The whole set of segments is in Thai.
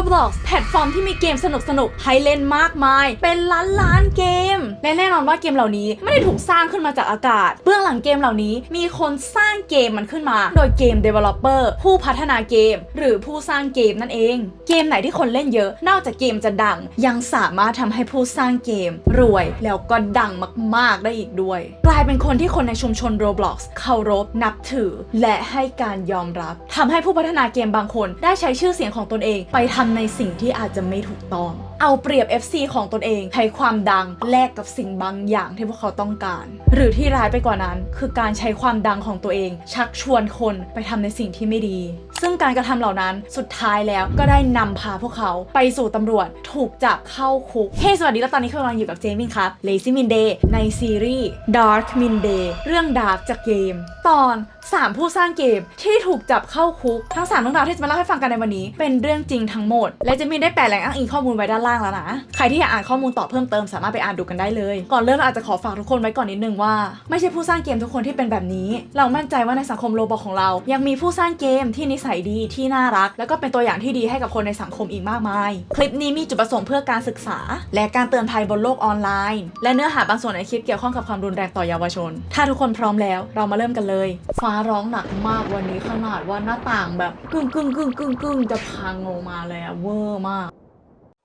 Roblox แพลตฟอร์มที่มีเกมสนุกๆให้เล่นมากมาย เป็นล้านล้านๆเกม และแน่นอนว่าเกมเหล่านี้ไม่ได้ถูกสร้างขึ้นมาจากอากาศ เบื้องหลังเกมเหล่านี้มีคนสร้างเกมมันขึ้นมา โดยเกม Developer ผู้พัฒนาเกม หรือผู้สร้างเกมนั่นเอง เกมไหนที่คนเล่นเยอะ นอกจากเกมจะดัง ยังสามารถทำให้ผู้สร้างเกม รวยแล้วก็ดังมาก ๆ ได้อีกด้วย กลายเป็นคนที่คนในชุมชน Roblox เคารพนับถือ และให้การยอมรับทำให้ผู้พัฒนาเกมบางคนได้ใช้ชื่อเสียงของตนเองไปทำในสิ่งที่อาจจะไม่ถูกต้อง เอาเปรียบ FC ของตนเองใช้ความดังแลกกับสิ่งบางอย่างที่พวกเขาต้องการ หรือที่ร้ายไปกว่านั้น คือการใช้ความดังของตัวเอง ชักชวนคนไปทำในสิ่งที่ไม่ดี ซึ่งการกระทำเหล่านั้นสุดท้ายแล้วก็ได้นำพาพวกเขาไปสู่ตำรวจถูกจับเข้าคุกเฮ้สวัสดีแล้วตอนนี้คุณกำลังอยู่กับเจมินครับ Lazy Min Day ในซีรีส์ Dark Min Day เรื่องดาร์กจากเกม ตอน 3 ผู้สร้างเกมที่ถูกจับเข้าคุก ทั้ง3เรื่องราวที่จะมาเล่าให้ฟังกันในวันนี้ เป็นเรื่องจริงทั้งหมด และเจมินได้แปะแหล่งอ้างอิงข้อมูลไว้ด้านล่างแล้วนะ ใครที่อยากอ่านข้อมูลต่อเพิ่มเติมสามารถไปอ่านดูกันได้เลย ก่อนเริ่มเราอาจจะขอฝากทุกคนไว้ก่อนนิดนึงว่าไม่ใช่ผู้สร้างเกมทุกคนที่เป็นแบบนี้ เรามั่นใจว่าในสังคมโลบอของเรา ยังมีผู้สร้างเกมที่นิสัยดีที่น่ารัก แล้วก็เป็นตัวอย่างที่ดีให้กับคนในสังคมอีกมากมาย คลิปนี้มีจุดประสงค์เพื่อการศึกษา และการเตือนภัยบนโลกออนไลน์ และเนื้อหาบางส่วนในคลิปเกี่ยวข้องกับความรุนแรงต่อเยาวชน ถ้าทุกคนพร้อมแล้ว เรามาเริ่มกันเลยฟ้าร้องหนักมากวันนี้ขนาดว่าหน้าต่างแบบกึ่งกึ่งกึ่งกึ่งกึ่งจะพังลงมาเลยอะเวอร์มาก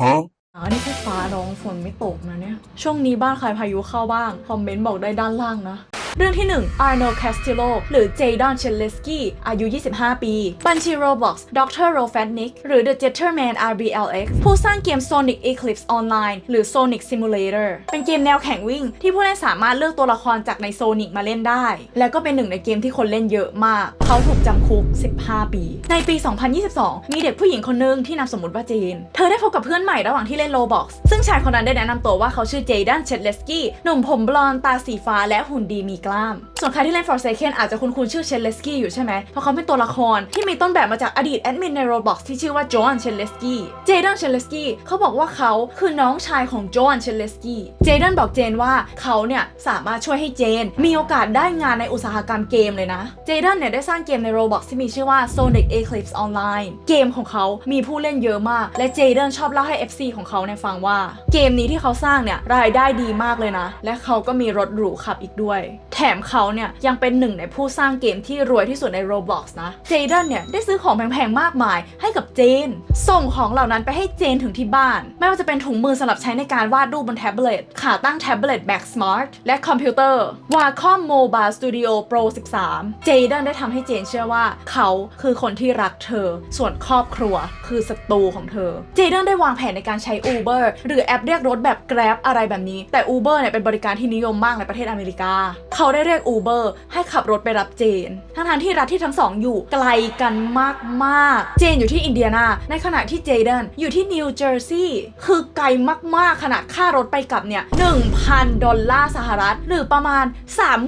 Huh? อ๋อนี่แค่ฟ้าร้องฝนไม่ตกนะเนี่ย ช่วงนี้บ้านใครพายุเข้าบ้าง คอมเมนต์บอกได้ด้านล่างนะ เรื่องที่ 1 Arno Castillo หรือ Jadon c h e l e s k y อายุ 25 ปี บัญชี Roblox Dr. Rofatnik หรือ The Jetterman RBLX ผู้สร้างเกม Sonic Eclipse Online หรือ Sonic Simulator เป็นเกมแนวแข่งวิ่ง ที่ผู้เล่นสามารถเลือกตัวละครจากใน Sonic มาเล่นได้ และก็เป็นหนึ่งในเกมที่คนเล่นเยอะมาก เขาถูกจำคุก 15 ปี ในปี 2022 มีเด็กผู้หญิงคนหนึงที่นามสมมติว่าเจน เธอได้พบกับเพื่อนใหม่ระหว่างที่เล่น Roblox ซึ่งชายคนนั้นได้แนะนำตัวว่าเขาชื่อเจดันเชดเลสกี้หนุ่มผมบลอนด์ตาสีฟ้าและหุ่นดีมีกล้ามส่วนใครที่เล่น Forsaken อาจจะคุ้นๆชื่อเชดเลสกี้อยู่ใช่ไหม เพราะเขาเป็นตัวละครที่มีต้นแบบมาจากอดีตแอดมินใน Roblox ที่ชื่อว่าจอห์นเชดเลสกี้ เจดันเชดเลสกี้เขาบอกว่าเขาคือน้องชายของจอห์นเชดเลสกี้ เจดันบอกเจนว่าเขาเนี่ยสามารถช่วยให้เจน มีโอกาสได้งานในอุตสาหกรรมเกมเลยนะ เจดันเนี่ยได้สร้างเกมใน Roblox ที่มีชื่อว่า Sonic Eclipse Online เกมของเขามีผู้เล่นเยอะมาก และเจดันชอบเล่าให้ FC ของเขาเนี่ยฟังว่า เกมนี้ที่เขาสร้างเนี่ยรายได้ดีมากเลยนะ และเขาก็มีรถหรูขับอีกด้วย แถมเขาเนี่ยยังเป็นหนึ่งในผู้สร้างเกมที่รวยที่สุดใน Roblox นะเจเดนเนี่ยได้ซื้อของแพงๆมากมายให้กับเจน ส่งของเหล่านั้นไปให้เจนถึงที่บ้าน ไม่ว่าจะเป็นถุงมือสำหรับใช้ในการวาดรูปบนแท็บเล็ตขาตั้งแท็บเล็ตแบบ Smart และคอมพิวเตอร์ Wacom Mobile Studio Pro 13 เจเดนได้ทำให้เจนเชื่อว่าเขาคือคนที่รักเธอ ส่วนครอบครัวคือศัตรูของเธอ เจเดนได้วางแผนในการใช้ Uber หรือแอปเรียกรถแบบ Grab อะไรแบบนี้ แต่ Uber เนี่ยเป็นบริการที่นิยมมากในประเทศอเมริกา เขาได้เรียก Uber ให้ขับรถไปรับเจน ทั้งๆที่รัฐที่ทั้งสองอยู่ไกลกันมากๆ เจนอยู่ที่อินเดียนา ในขณะที่เจเดนอยู่ที่นิวเจอร์ซีย์คือไกลมากๆ ขนาดค่ารถไปกลับเนี่ย 1,000 ดอลลาร์สหรัฐ หรือประมาณ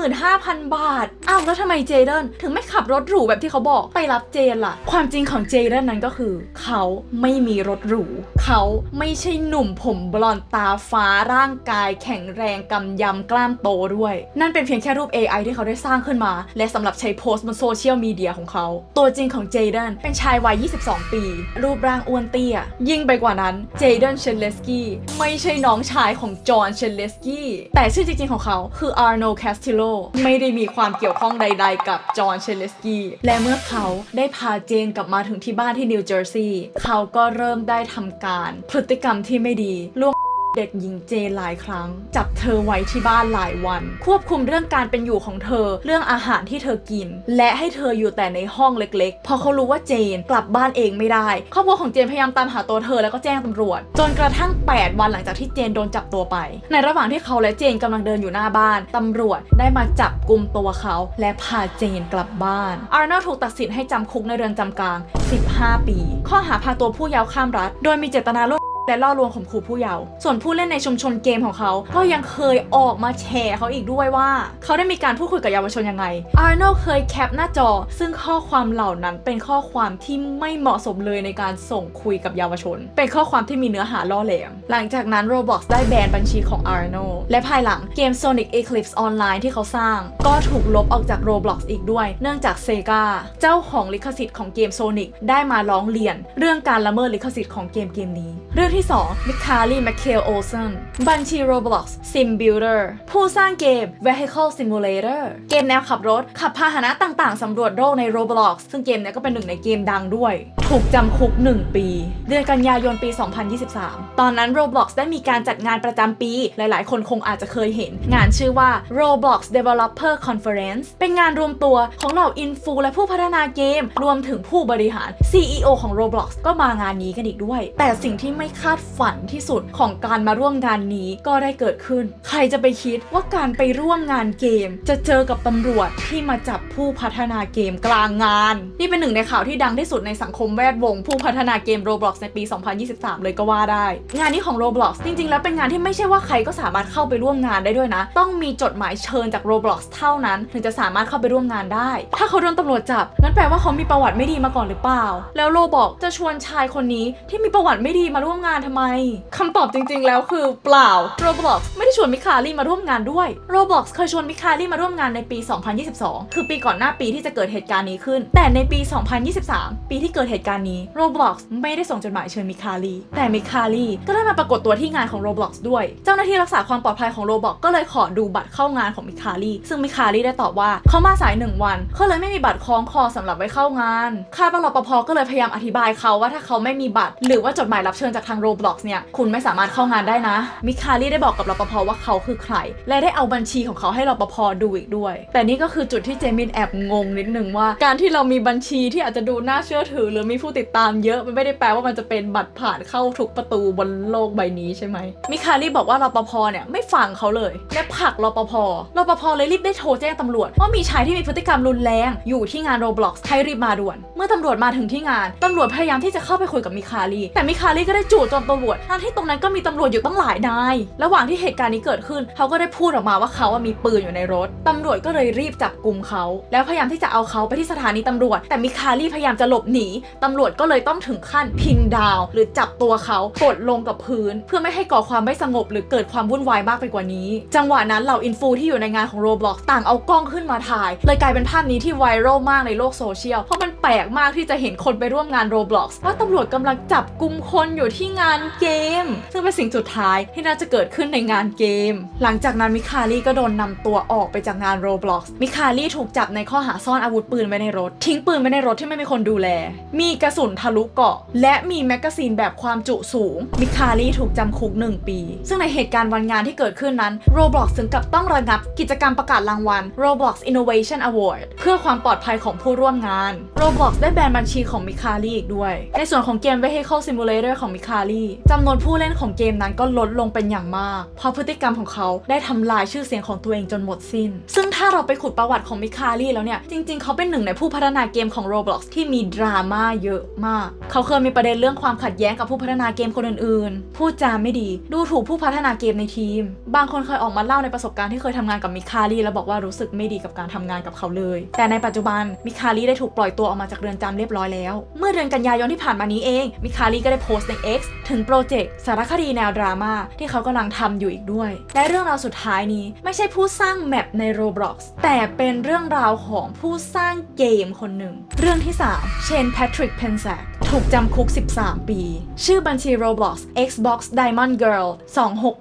35,000 บาท อ้าวแล้วทำไมเจเดนถึงไม่ขับรถหรูแบบที่เขาบอกไปรับเจนล่ะ ความจริงของเจเดนนั้นก็คือ เขาไม่มีรถหรู เขาไม่ใช่หนุ่มผมบลอนด์ตาฟ้าร่างกายแข็งแรงกำยำกล้ามโตด้วย นั่นเป็นเพียงแค่รูป AI ที่เขาได้สร้างขึ้นมา และสำหรับใช้โพสต์บนโซเชียลมีเดียของเขา ตัวจริงของเจเดนเป็นชายวัย 22 ปี รูปร่างอ้วนเตี้ย ยิ่งไปกว่านั้นเจเดนเชนเลสกี้ไม่ใช่น้องชายของจอห์นเชนเลสกี้แต่ชื่อจริงๆของเขาคือ Arnold Castillo ไม่ได้มีความเกี่ยวข้องใด ๆ กับจอห์นเชนเลสกี้และเมื่อเขาได้พาเจนกลับมาถึงที่บ้านที่นิวเจอร์ซีย์เขาก็เริ่มได้ทำการพฤติกรรมที่ไม่ดีล่วง เด็กหญิงเจหลายครั้ง จับเธอไว้ที่บ้านหลายวัน ควบคุมเรื่องการเป็นอยู่ของเธอ เรื่องอาหารที่เธอกิน และให้เธออยู่แต่ในห้องเล็กๆ พอเขารู้ว่าเจนกลับบ้านเองไม่ได้ ครอบครัวของเจนพยายามตามหาตัวเธอแล้วก็แจ้งตำรวจ จนกระทั่ง 8 วันหลังจากที่เจนโดนจับตัวไป ในระหว่างที่เขาและเจนกำลังเดินอยู่หน้าบ้านตำรวจได้มาจับกลุ่มตัวเขา และพาเจนกลับบ้านอาร์เนลถูกตัดสินให้จำคุกในเรือนจำกลาง 15 ปี ข้อหาพาตัวผู้เยาวข้ามรัฐ โดยมีเจตนาร่วม และล่อลวงข่มขู่ผู้เยาว์ส่วนผู้เล่นในชุมชนเกมของเขา ก็ยังเคยออกมาแฉเขาอีกด้วยว่า เขาได้มีการพูดคุยกับเยาวชนยังไงอาร์โนเคยแคปหน้าจอ ซึ่งข้อความเหล่านั้นเป็นข้อความที่ไม่เหมาะสมเลยในการส่งคุยกับเยาวชน เป็นข้อความที่มีเนื้อหาล่อแหลม หลังจากนั้น Roblox ได้แบนบัญชีของ Arno และภายหลังเกม Sonic Eclipse Online ที่เขาสร้าง ก็ถูกลบออกจาก Roblox อีกด้วย เนื่องจาก Sega เจ้าของลิขสิทธิ์ของเกม Sonic ได้มาร้องเรียน เรื่องการละเมิดลิขสิทธิ์ของเกมเกมนี้ เรื่องที่2มิคาลีแมคเคลโอเซนบัญชี Roblox Sim Builder ผู้สร้างเกม Vehicle Simulator เกมแนวขับรถ ขับพาหนะต่างๆ สำรวจโลกใน Roblox ซึ่งเกมนี้ก็เป็นหนึ่งในเกมดังด้วย ถูกจำคุก 1 ปี เดือนกันยายนปี 2023 ตอนนั้น Roblox ได้มีการจัดงานประจำปี หลายๆ คนคงอาจจะเคยเห็น งานชื่อว่า Roblox Developer Conference เป็นงานรวมตัวของเหล่าอินฟูและผู้พัฒนาเกม รวมถึงผู้บริหาร CEO ของ Roblox ก็มางานนี้กันอีกด้วย แต่สิ่งที่ไม่คาดฝันที่สุดของการมาร่วมงานนี้ก็ได้เกิดขึ้น ใครจะไปคิดว่าการไปร่วมงานเกม จะเจอกับตำรวจที่มาจับผู้พัฒนาเกมกลางงาน นี่เป็นหนึ่งในข่าวที่ดังที่สุดในสังคมแวดวง ผู้พัฒนาเกม Roblox ในปี 2023 เลยก็ว่าได้ งานนี้ของ Roblox จริง ๆ แล้วเป็นงานที่ไม่ใช่ว่าใครก็สามารถเข้าไปร่วมงานได้ด้วยนะ ต้องมีจดหมายเชิญจาก Roblox เท่านั้น ถึงจะสามารถเข้าไปร่วมงานได้ ถ้าเขาโดนตำรวจจับนั่นแปลว่าเขามีประวัติไม่ดีมาก่อนหรือเปล่า แล้วโรบอกจะชวนชายคนนี้ที่มีประวัติไม่ดีมาร่วมงานานทำไมคำตอบจริง ๆ แล้วคือเปล่า Roblox ไม่ได้ชวนมิคารีมาร่วมงานด้วย Roblox เคยชวนมิคารีมาร่วมงานในปี 2022 คือปีก่อนหน้าปีที่จะเกิดเหตุการณ์นี้ขึ้น แต่ในปี 2023 ปีที่เกิดเหตุการณ์นี้ Roblox ไม่ได้ส่งจดหมายเชิญมิคารีแต่มิคารีก็ได้มาปรากฏตัวที่งานของ Roblox ด้วย เจ้าหน้าที่รักษาความปลอดภัยของ Roblox ก็เลยขอดูบัตรเข้างานของมิคารีซึ่งมิคารีได้ตอบว่าเขามาสายหนึ่งวันเขาเลยไม่มีบัตรคล้องคอสำหรับไว้เข้างานคาดว่ารปภก็เลยพยายามอธิบายเขาว่าถ้าเขาไม่มีบัตร หรือว่าจดหมายรับเชิญจากทาง Roblox เนี่ยคุณไม่สามารถเข้างานได้นะ มิคารีได้บอกกับรปภว่าเขาคือใคร และได้เอาบัญชีของเขาให้รปภดูอีกด้วย แต่นี่ก็คือจุดที่เจมินแอบงงนิดนึงว่า การที่เรามีบัญชีที่อาจจะดูน่าเชื่อถือ หรือมีผู้ติดตามเยอะมันไม่ได้แปลว่ามันจะเป็นบัตรผ่านเข้าทุกประตูบนโลกใบนี้ใช่ไหมมิคารีบอกว่ารปภเนี่ยไม่ฟังเขาเลยและผลักรปภรปภเลยรีบได้โทรแจ้งตำรวจว่ามีชายที่มีพฤติกรรมรุนแรงอยู่ที่งาน Roblox ให้รีบมาด่วน เมื่อตำรวจมาถึงที่งานตำรวจพยายามที่จะเข้าไปคุยกับมิคารีแต่มิคารีก็ได้จู่โจมตำรวจทั้งที่ตรงนั้นก็มีตำรวจอยู่ตั้งหลายนาย ระหว่างที่เหตุการณ์นี้เกิดขึ้น เขาก็ได้พูดออกมาว่าเขามีปืนอยู่ในรถ ตำรวจก็เลยรีบจับกลุ่มเขา แล้วพยายามที่จะเอาเขาไปที่สถานีตำรวจ แต่มิคารีพยายามจะหลบหนี ตำรวจก็เลยต้องถึงขั้นพินดาว หรือจับตัวเขากดลงกับพื้น เพื่อไม่ให้ก่อความไม่สงบหรือเกิดความวุ่นวายมากไปกว่านี้ จังหวะนั้นเหล่าอินฟูที่อยู่ในงานของ Roblox ต่างเอากล้องขึ้นมาถ่าย เลยกลายเป็นภาพนี้ที่ไวรัลมากในโลกโซเชียล เพราะมันแปลกมากที่จะเห็นคนไปร่วมงาน Roblox ว่าตำรวจกำลังจับกลุ่มคนอยู่ที่งานเกม ซึ่งเป็นสิ่งสุดท้ายที่น่าจะเกิดขึ้นในงานเกม หลังจากนั้นมิคารีก็โดนนำตัวออกไปจากงาน Roblox มิคารีถูกจับในข้อหาซ่อนอาวุธปืนไว้ในรถ ทิ้งปืนไว้ในรถที่ไม่มีคนดูแล มีกระสุนทะลุเกาะ และมีแมกกาซีนแบบความจุสูง มิคารีถูกจำคุก 1 ปี ซึ่งในเหตุการณ์วันงานที่เกิดขึ้นนั้น Roblox ถึงกับต้องระงับกิจกรรมประกาศรางวัล Roblox Innovation Award เพื่อความปลอดภัยของผู้ร่วมงาน Roblox ได้แบนบัญชีของมิคารีอีกด้วย ในส่วนของเกม Vehicle Simulator ของมิคารีจำนวนผู้เล่นของเกมนั้นก็ลดลงเป็นอย่างมาก เพราะพฤติกรรมของเขาได้ทำลายชื่อเสียงของตัวเองจนหมดสิ้น ซึ่งถ้าเราไปขุดประวัติของมิคารี่แล้วเนี่ย จริง ๆ เขาเป็นหนึ่งในผู้พัฒนาเกมของ Roblox ที่มีดราม่าเยอะมาก เขาเคยมีประเด็นเรื่องความขัดแย้งกับผู้พัฒนาเกมคนอื่นๆ พูดจาไม่ดี ดูถูกผู้พัฒนาเกมในทีม บางคนเคยออกมาเล่าในประสบการณ์ที่เคยทำงานกับมิคารีแล้วบอกว่ารู้สึกไม่ดีกับการทำงานกับเขาเลย แต่ในปัจจุบันมิคารีได้ถูกปล่อยตัวออกมาจากเรือนจำเรียบร้อยแล้ว เมื่อเดือนกันยายนที่ผ่านมานี้เองมิคารีก็ได้โพสต์ใน X ถึงโปรเจกต์สารคดีแนวดราม่าที่เขากำลังทำอยู่อีกด้วย และเรื่องราวสุดท้ายนี้ไม่ใช่ผู้สร้างแมปใน Roblox แต่เป็นเรื่องราวของผู้สร้างเกมคนหนึ่ง เรื่องที่ 3 เชนแพทริกเพนแซก ถูกจำคุก 13 ปี ชื่อบัญชี Roblox Xbox Diamond Girl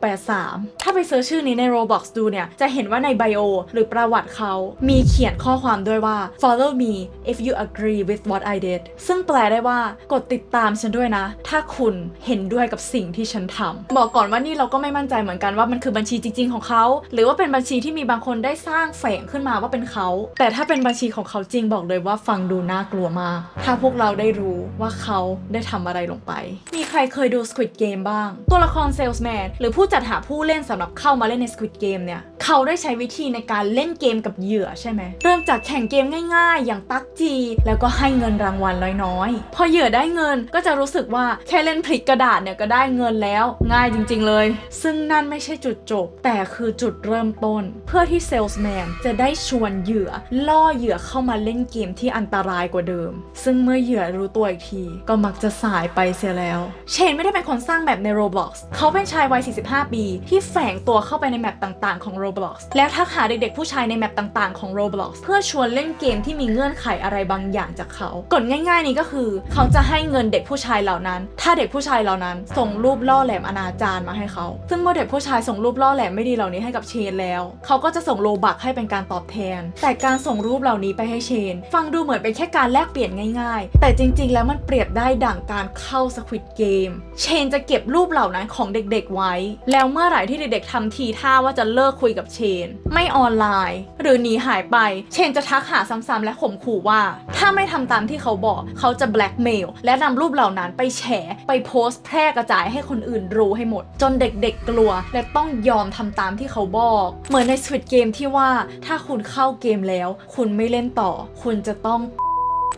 2683 ถ้าไปเซิร์ชชื่อนี้ใน Roblox ดูเนี่ย จะเห็นว่าในไบโอหรือประวัติเขา มีเขียนข้อความด้วยว่า follow me if you agree with what I did ซึ่งแปลได้ว่ากดติดตามฉันด้วยนะ ถ้าคุณเห็นด้วยกับสิ่งที่ฉันทำบอกก่อนว่านี่เราก็ไม่มั่นใจเหมือนกันว่ามันคือบัญชีจริง ๆ ของเขา หรือว่าเป็นบัญชีที่มีบางคนได้สร้างแฝงขึ้นมาว่าเป็นเขา แต่ถ้าเป็นบัญชีของเขาจริงบอกเลยว่าฟังดูน่ากลัวมาก ถ้าพวกเราได้รู้ว่าเขาได้ทำอะไรลงไป มีใครเคยดู Squid Game บ้าง ตัวละคร Salesman หรือผู้จัดหาผู้เล่นสำหรับเข้ามาเล่นใน Squid Game เนี่ย เขาได้ใช้วิธีในการเล่นเกมกับเหยื่อใช่ไหม เริ่มจากแข่งเกมง่ายๆ อย่างตักจี แล้วก็ให้เงินรางวัลน้อยๆ พอเหยื่อได้เงินก็จะรู้สึกว่าแค่เล่นพลิกกระดาษเนี่ยก็ได้เงินแล้ว ง่ายจริง ๆ เลย ซึ่งนั่นไม่ใช่จุดจบ แต่คือจุดเริ่มต้น เพื่อที่เซลส์แมนจะได้ชวนเหยื่อล่อเหยื่อเข้ามาเล่นเกมที่อันตรายกว่าเดิม ซึ่งเมื่อเหยื่อรู้ตัวอีกทีก็มักจะสายไปเสียแล้ว เชนไม่ได้เป็นคนสร้างแบบใน Roblox เขาเป็นชายวัย 45 ปี ที่แฝงตัวเข้าไปในแมปต่างๆของ Roblox แล้วทักหาเด็กๆผู้ชายในแมปต่างๆของ Roblox เพื่อชวนเล่นเกมที่มีเงื่อนไขอะไรบางอย่างจากเขากฎง่ายๆนี้ก็คือ เขาจะให้เงินเด็กผู้ชายเหล่านั้น ถ้าเด็กผู้ชายเหล่านั้น ส่งรูปล่อแหลมอนาจารมาให้เขา ซึ่งเมื่อเด็กผู้ชายส่งรูปล่อแหลมไม่ดีเหล่านี้ให้กับเชนแล้ว เขาก็จะส่งโลบักให้เป็นการตอบแทน แต่การส่งรูปเหล่านี้ไปให้เชน ฟังดูเหมือนเป็นแค่การแลกเปลี่ยนง่าย ๆ แต่จริง ๆ แล้วมันเปรียบได้ดั่งการเข้าสควิตเกม เชนจะเก็บรูปเหล่านั้นของเด็กๆไว้ แล้วเมื่อไหร่ที่เด็กๆทำทีท่าว่าจะเลิกคุยกับเชน ไม่ออนไลน์ หรือหนีหายไป เชนจะทักหาซ้ำๆและข่มขู่ว่า ถ้าไม่ทำตามที่เขาบอกเขาจะแบล็กเมลและนำรูปเหล่านั้นไปแฉไปโพสต์แพร่กระจายให้คนอื่นรู้ให้หมด จนเด็กๆกลัว และต้องยอมทำตามที่เขาบอก เหมือนในสวิตเกมที่ว่าถ้าคุณเข้าเกมแล้ว คุณไม่เล่นต่อ คุณจะต้อง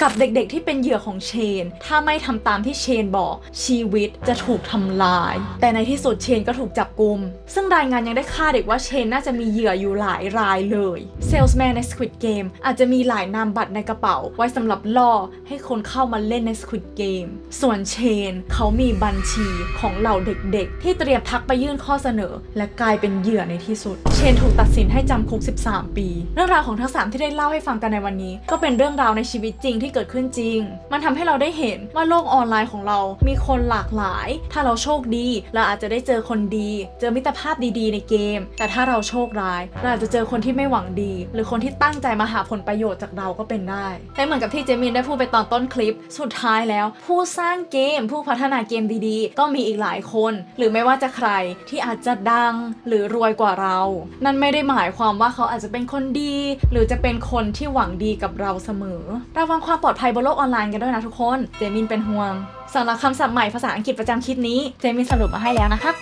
กับเด็กๆที่เป็นเหยื่อของเชน ถ้าไม่ทำตามที่เชนบอกชีวิตจะถูกทำลาย แต่ในที่สุดเชนก็ถูกจับกุม ซึ่งรายงานยังได้คาดเด็กว่าเชนน่าจะมีเหยื่ออยู่หลายรายเลยเซลส์แมนใน Squid Game อาจจะมีหลายนามบัตรในกระเป๋า ไว้สำหรับล่อให้คนเข้ามาเล่นใน Squid Game ส่วนเชนเขามีบัญชีของเหล่าเด็กๆ ที่เตรียมทักไปยื่นข้อเสนอ และกลายเป็นเหยื่อในที่สุด เชนถูกตัดสินให้จำคุก 13 ปี เรื่องราวของทั้งสามที่ได้เล่าให้ฟังกันในวันนี้ ก็เป็นเรื่องราวในชีวิตจริงที่เกิดขึ้นจริง มันทำให้เราได้เห็นว่าโลกออนไลน์ของเรา มีคนหลากหลาย ถ้าเราโชคดี เราอาจจะได้เจอคนดี เจอมิตรภาพดีๆ ในเกม แต่ถ้าเราโชคร้าย เราอาจจะเจอคนที่ไม่หวังดี หรือคนที่ตั้งใจมาหาผลประโยชน์จากเราก็เป็นได้และเหมือนกับที่เจมินได้พูดไปตอนต้นคลิป สุดท้ายแล้ว ผู้สร้างเกม ผู้พัฒนาเกมดีๆ ก็มีอีกหลายคน หรือไม่ว่าจะใครที่อาจจะดังหรือรวยกว่าเรา นั่นไม่ได้หมายความว่าเขาอาจจะเป็นคนดี หรือจะเป็นคนที่หวังดีกับเราเสมอระวังความปลอดภัยบนโลกออนไลน์กันด้วยนะทุกคน เจมินเป็นห่วงสำหรับคำศัพท์ใหม่ภาษาอังกฤษประจำคลิปนี้ เจมินสรุปมาให้แล้วนะครับ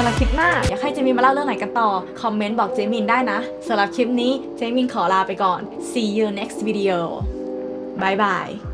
สำหรับคลิปหน้าอยากให้เจมินมาเล่าเรื่องไหนกันต่อ คอมเมนต์บอกเจมินได้นะสำหรับคลิปนี้เจมินขอลาไปก่อน see you next video bye bye